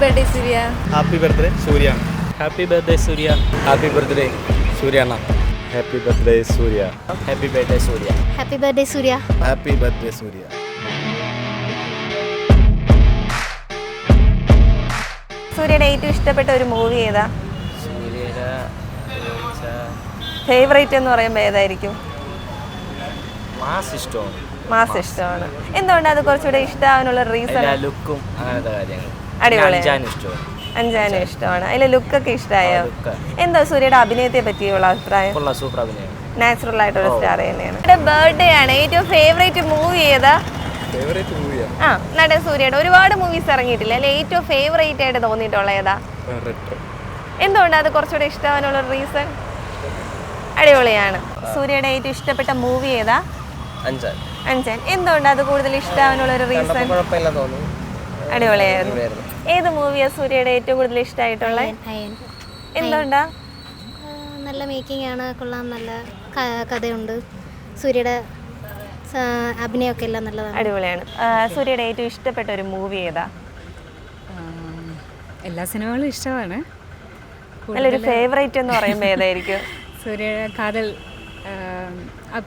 Birthday Suriya happy birthday Suriya happy birthday Suriya happy birthday സൂര്യാണ് happy birthday Suriya happy birthday Suriya happy birthday Suriya happy birthday Suriya സൂര്യയുടെ ഏറ്റവും ഇഷ്ടപ്പെട്ട ഒരു movie ഏതാ? സൂര്യയുടെ favourite എന്ന് പറയുമ്പോൾ ഏതായിരിക്കും? മാസ് ഇഷ്ടമാണ് മാസ് ഇഷ്ടമാണ്. എന്തുകൊണ്ട് അത് കുറച്ചുകൂടെ ഇഷ്ടമാവാനുള്ള റീസൺ ലുക്കും അങ്ങനത്തെ കാര്യങ്ങൾ അടിപൊളിയാണ്. അഞ്ചാനും ഇഷ്ടമാണ്. അതിലെ ലുക്കൊക്കെ ഇഷ്ടമായോ എന്താ സൂര്യയുടെ അഭിനയത്തെ പറ്റിയുള്ള അഭിപ്രായം? സൂപ്പർ അഭിനയം. നാച്ചുറൽ ആയിട്ടൊരു സ്റ്റാർ തന്നെയാണ്. ഇവിടെ ബർത്ത്ഡേ ആണ്. ഏറ്റവും ഫേവറേറ്റ് മൂവി ഏതാ? ഫേവറേറ്റ് മൂവിയാ ആ? നടൻ സൂര്യയുടെ. ഒരുപാട് മൂവീസ് ഇറങ്ങിയിട്ടില്ല? അല്ലെ ഏറ്റവും ഫേവറേറ്റ് ആയിട്ട് തോന്നിയിട്ടുള്ള ഏതാ? എന്തുകൊണ്ട് അത് കുറച്ചുകൂടെ ഇഷ്ടമാവാനുള്ള റീസൺ അടിപൊളിയാണ്. സൂര്യയുടെ ഏറ്റവും ഇഷ്ടപ്പെട്ട മൂവി ഏതാ? അഞ്ചാൻ. അഞ്ചൻ. എന്തുകൊണ്ട് അത് കൂടുതൽ ഇഷ്ടമാവാനുള്ള ഒരു റീസൺ കുഴപ്പമില്ല തോന്നി. അടിപൊളിയായിരുന്നു. ഏത് മൂവിയാ സൂര്യയുടെ ഏറ്റവും കൂടുതൽ ഇഷ്ടമായിട്ടുള്ള എന്തുകൊണ്ടാ? നല്ല മേക്കിംഗ് ആണ്. കൊള്ളാം. നല്ല കഥയുണ്ട്. സൂര്യയുടെ അഭിനയമൊക്കെ എല്ലാം നല്ലതാണ്. അടിപൊളിയാണ്. സൂര്യയുടെ ഏറ്റവും ഇഷ്ടപ്പെട്ട ഒരു മൂവി ഏതാ? എല്ലാ സിനിമകളും ഇഷ്ടമാണ്. നല്ലൊരു ഫേവറേറ്റ് എന്ന് പറയുമ്പോൾ ഏതായിരിക്കും? സൂര്യ കാതൽ.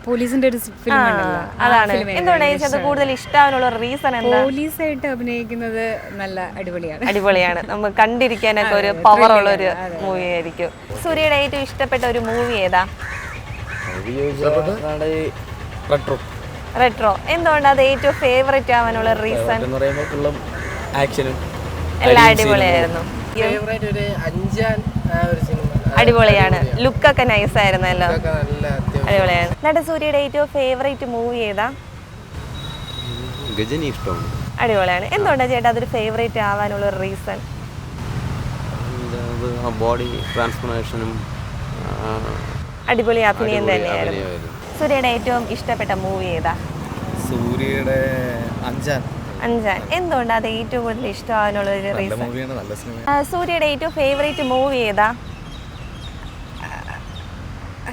പോലീസിന്റെ ഒരു ഫിലിം അതാണ്. ഭയങ്കര ചേച്ചി അത് കൂടുതൽ ഇഷ്ടാവാനുള്ള റീസൺ എന്താ? പോലീസായിട്ട് അഭിനയിക്കുന്നത് നല്ല അടിപൊളിയാണ്. അടിപൊളിയാണ്. നമുക്ക് കണ്ടിരിക്കാനൊക്കെ ഒരു പവർ ഉള്ള ഒരു മൂവി ആയിരിക്കും. സൂര്യയുടെ ഏറ്റവും ഇഷ്ടപ്പെട്ട ഒരു മൂവി ഏതാ? റെട്രോ. റെട്രോ. എന്തുകൊണ്ട് അത് ഏറ്റവും ഫേവറേറ്റ് ആവാനുള്ള റീസൺ ആക്ഷനും എല്ലാം അടിപൊളിയായിരുന്നു. ഫേവറേറ്റ് ഒരു അഞ്ചാൻ ഒരു സിനിമ അടിപൊളിയാണ്. ലുക്കൊക്കെ നൈസ് ആയിരുന്നല്ലോ. നല്ല അടിപൊളിയാണ്. നട സൂര്യയുടെ ഏറ്റവും ഫേവറേറ്റ് മൂവി ഏതാ? ഗജനി ഇഷ്ടമാണ്. അടിപൊളിയാണ്. എന്തുകൊണ്ടാണ് ചേട്ടാ അതൊരു ഫേവറേറ്റ് ആവാനുള്ള ഒരു റീസൺ ബോഡി ട്രാൻസ്ഫോർമേഷനും അടിപൊളി അഭിനയം തന്നെയായിരുന്നു. സൂര്യയുടെ ഏറ്റവും ഇഷ്ടപ്പെട്ട മൂവി ഏതാ? സൂര്യയുടെ അഞ്ചാൻ. അഞ്ചാൻ. എന്തുകൊണ്ടാണ് അത് ഏറ്റവും കൂടുതൽ ഇഷ്ടമാവാനുള്ള ഒരു റീസൺ സൂര്യയുടെ ഏറ്റവും ഫേവറേറ്റ് മൂവി ഏതാ?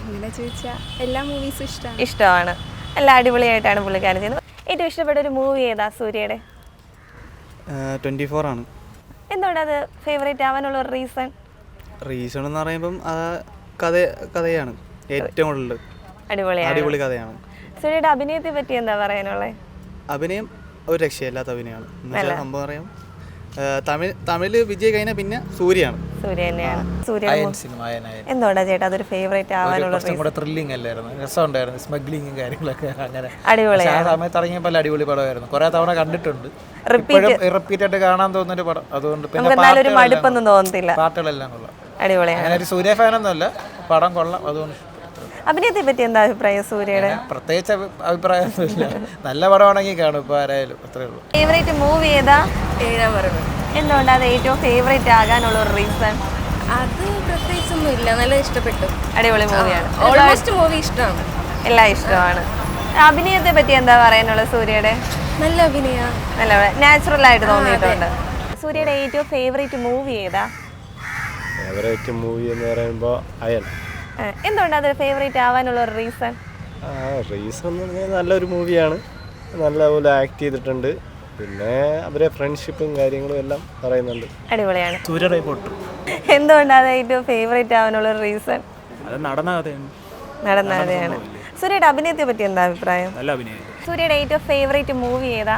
അങ്ങനെ ചോദിച്ചാൽ എല്ലാ മൂവീസും ഇഷ്ടമാണ് ഇഷ്ടമാണ്. എല്ലാം അടിപൊളിയായിട്ടാണ് പുള്ളിക്കാരൻ ചെയ്യുന്നത്. ഏറ്റവും ഇഷ്ടപ്പെട്ട ഒരു മൂവി ഏതാ സൂര്യയുടെ? ട്വന്റി ഫോർ ആണ്. എന്തുകൊണ്ടാണ് അത് ഫേവറേറ്റ് ആവാനുള്ള ഒരു റീസൺ റീസൺ എന്ന് പറയുമ്പം ആ കഥ കഥയാണ് ഏറ്റവും കൂടുതൽ. അടിപൊളിയാണ്. അടിപൊളി കഥയാണ്. സൂര്യയുടെ അഭിനയത്തെ പറ്റി എന്താ പറയാനുള്ളത് അഭിനയം ഒരു രക്ഷയില്ലാത്ത അഭിനയമാണ്. സംഭവം അറിയാം തമിഴ് തമിഴിൽ വിജയ് കഴിഞ്ഞാൽ പിന്നെ സൂര്യയാണ്. സൂര്യ തന്നെയാണ് സൂര്യ അയൻ ചേട്ടാ അതൊരു ഫേവറേറ്റ് ആവാനുള്ള കൂടെ ത്രില്ലിംഗ് അല്ലായിരുന്നു. രസമുണ്ടായിരുന്നു സ്മഗ്ലിങ്ങും കാര്യങ്ങളൊക്കെ അങ്ങനെ. ആ സമയത്ത് ഇറങ്ങിയ പല അടിപൊളി പടമായിരുന്നു. കുറെ തവണ കണ്ടിട്ടുണ്ട്. റിപ്പീറ്റ് ആയിട്ട് കാണാൻ തോന്നുന്നൊരു പടം. അതുകൊണ്ട് പിന്നെ മടുപ്പൊന്നും തോന്നത്തില്ല. പാട്ടുകളെല്ലാം കൊള്ളാം അടിപൊളിയാണ്. അങ്ങനെ ഒരു സൂര്യ ഫാനൊന്നുമല്ല. പടം കൊള്ളാം. അതുകൊണ്ട് അഭിനയത്തെ പറ്റി എന്താ അഭിപ്രായം സൂര്യയുടെ? പ്രത്യേകിച്ച് അഭി- അഭിപ്രായമൊന്നുമില്ല. നല്ല പടമാണെങ്കിൽ കാണും ഇപ്പൊ ആരായാലും. അത്രേ ഉള്ളൂ. ഫേവറേറ്റ് മൂവി ഏതാ? എന്തുകൊണ്ടാണ് അത് ഏറ്റവും ഫേവറേറ്റ് ആകാനുള്ള ഒരു റീസൺ അത് പ്രത്യേകിച്ചൊന്നും ഇല്ല. നല്ല ഇഷ്ടപ്പെട്ടു. അടിപൊളി മൂവിയാണ്. ഓൾമോസ്റ്റ് മൂവി ഇഷ്ടമാണ്. എല്ലാം ഇഷ്ടമാണ്. അഭിനയത്തെ പറ്റി എന്താ പറയാനുള്ളത് സൂര്യയുടെ? നല്ല അഭിനയ. നല്ല നാച്ചുറൽ ആയിട്ട് തോന്നിയിട്ടുണ്ട്. സൂര്യയുടെ ഏറ്റവും ഫേവറേറ്റ് മൂവി ഏതാ? ഫേവറേറ്റ് മൂവി എന്ന് പറയുമ്പോൾ അയൽ. എന്തുകൊണ്ട് എന്തുകൊണ്ടാണ് അത് ഫേവറേറ്റ് ആവാനുള്ള ഒരു റീസൺ ആ റീസൺ എന്ന് പറഞ്ഞാൽ നല്ലൊരു മൂവിയാണ് നല്ലപോലെ ആക്ട് ചെയ്തിട്ടുണ്ട്. പിന്നെ അവരെ ഫ്രണ്ട്ഷിപ്പും കാര്യങ്ങളും എല്ലാം പറയുന്നുണ്ട്. അടിപൊളിയാണ്. സൂര്യയുടെ പൊട്ടു. എന്തുകൊണ്ടാണ് ഏറ്റവും ഫേവറേറ്റ് ആവാനുള്ള റീസൺ അത് നടന്ന കഥയാണ് നടന്ന കഥയാണ് സൂര്യയുടെ അഭിനയത്തെ പറ്റി എന്താ അഭിപ്രായം? നല്ല അഭിനയം. സൂര്യയുടെ ഏറ്റവും ഫേവറേറ്റ് മൂവി ഏതാ?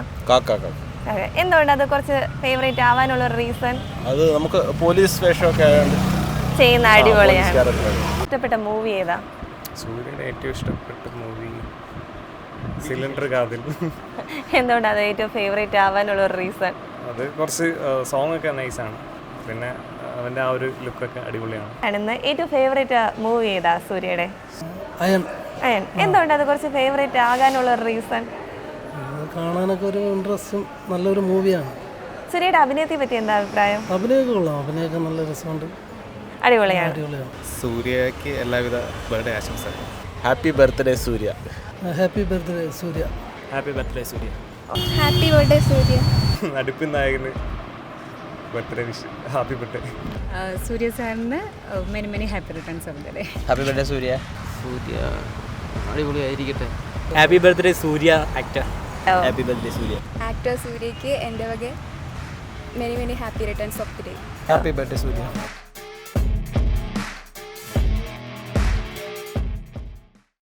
അതെ. എന്തുകൊണ്ട് അത് കുറച്ച് ഫേവറേറ്റ് ആവാനുള്ള റീസൺ അത് നമുക്ക് പോലീസ് വേഷമൊക്കെ ആയതുകൊണ്ട് ചെയ്യുന്ന അടിപൊളിയാണ്. ഇഷ്ടപ്പെട്ട മൂവി ഏതാ? സൂര്യയുടെ ഏറ്റവും ഇഷ്ടപ്പെട്ട മൂവി സിലിണ്ടർ കാതിൽ. എന്തുകൊണ്ടാണ് അത് ഏറ്റവും ഫേവറേറ്റ് ആവാനുള്ള ഒരു റീസൺ അത് കുറച്ച് സോങ് ഒക്കെ നൈസാണ് പിന്നെ അവന്റെ ആ ഒരു ലുക്ക് ഒക്കെ അടിപൊളിയാണ്. ആണെന്ന് ഏറ്റവും ഫേവറേറ്റ് മൂവി ഏതാ സൂര്യയുടെ? അയൻ അയൻ എന്തുകൊണ്ട് അത് കുറച്ച് ഫേവറേറ്റ് ആകാനുള്ള ഒരു റീസൺ കാണാനൊക്കെ ഒരു ഇൻട്രസ്റ്റും നല്ലൊരു മൂവിയാണ് സൂര്യയുടെ അഭിനയത്തെ പറ്റി എന്താ അഭിപ്രായം? അഭിനയമൊക്കെ കൊള്ളാം. അഭിനയമൊക്കെ നല്ല രസമുണ്ട്. അടിപൊളിയാണ്. അടിപൊളിയാണ്. സൂര്യയ്ക്ക് എല്ലാവിധ ബർത്ത്ഡേ ആശംസകൾ happy birthday Suriya happy birthday Suriya happy birthday Suriya happy birthday Suriya നടുപ്പിൻ നായകന് birthday wish happy birthday Suriya സാറിന് many many happy returns of the day happy birthday Suriya Suriya അടിപൊളിയായിരിക്കട്ടെ. Happy birthday Suriya actor happy birthday Suriya actor സൂര്യക്ക് എന്റെ വക many many happy returns of the day happy birthday Suriya